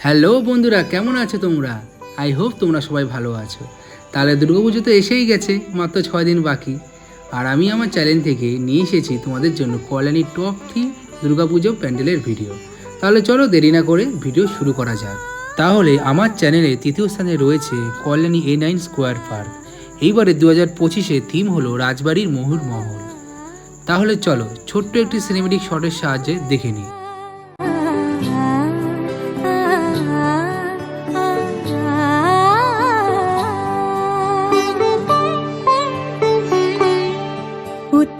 Hello বন্ধুরা, কেমন আছো তোমরা? আই হোপ তোমরা সবাই ভালো আছো। তাহলে দুর্গাপুজো তো এসেই গেছে, মাত্র ছয় দিন বাকি। আর আমি আমার চ্যানেল থেকে নিয়ে এসেছি তোমাদের জন্য কল্যাণী টপ থ্রি দুর্গাপুজো প্যান্ডেলের ভিডিও তাহলে চলো দেরি না করে ভিডিও শুরু করা যাক। তাহলে আমার চ্যানেলে তৃতীয় স্থানে রয়েছে Kalyani A nine square park এইবারে দু হাজার পঁচিশে থিম হলো রাজবাড়ির মহুর মহল। তাহলে চলো ছোট্ট একটি সিনেমেটিক শটের সাহায্যে দেখে নিই।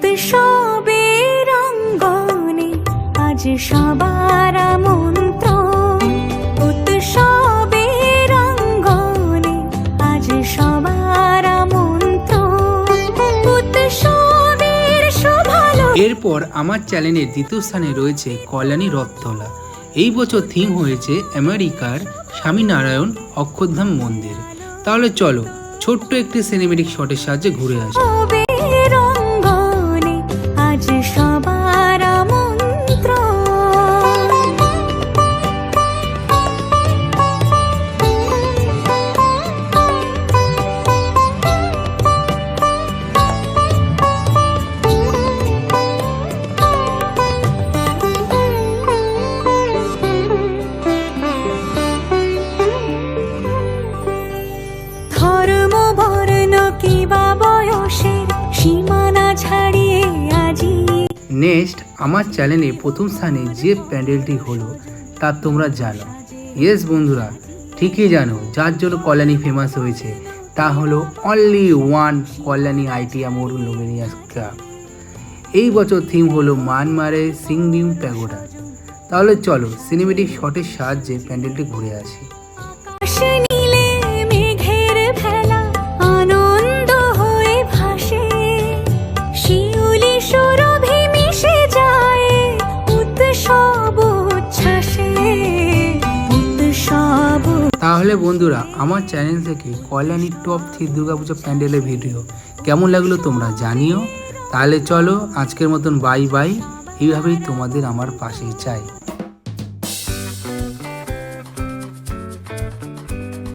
উৎসবের অঙ্গনে। আজ সবার মন্ত্র উৎসবের অঙ্গনে আজ সবার মন্ত্র উৎসবের শোভালো এরপর আমার চ্যানেলের দ্বিতীয় স্থানে রয়েছে কল্যাণী রথতলা। এই বছর থিম হয়েছে আমেরিকার স্বামীনারায়ণ অক্ষরধাম মন্দির। তাহলে চলো ছোট্ট একটি সিনেমেটিক শটের সাহায্যে ঘুরে আসি। উৎসবের অঙ্গনে আজ সবার নেক্সট আমার চ্যানেলে প্রথম স্থানে যে প্যান্ডেলটি হলো, তা তোমরা জানো। ইয়েস বন্ধুরা, ঠিকই জানো, যার জন্য কল্যাণী ফেমাস হয়েছে, তা হলো অনলি ওয়ান কল্যাণী আইটিয়া মোর লুমিনিয়াস ক্লাব এই বছর থিম হলো মানমারে সিংডিম প্যাগোডা। তাহলে চলো সিনেমেটিক শটের সাহায্যে প্যান্ডেলটি ঘুরে আসি। তাহলে বন্ধুরা, আমার চ্যানেল থেকে কল্যাণী টপ থ্রি দুর্গাপুজো প্যান্ডেলের ভিডিও কেমন লাগল তোমরা জানিও? তাহলে চলো আজকের মতন বাই বাই এইভাবেই তোমাদের আমার পাশেই চাই।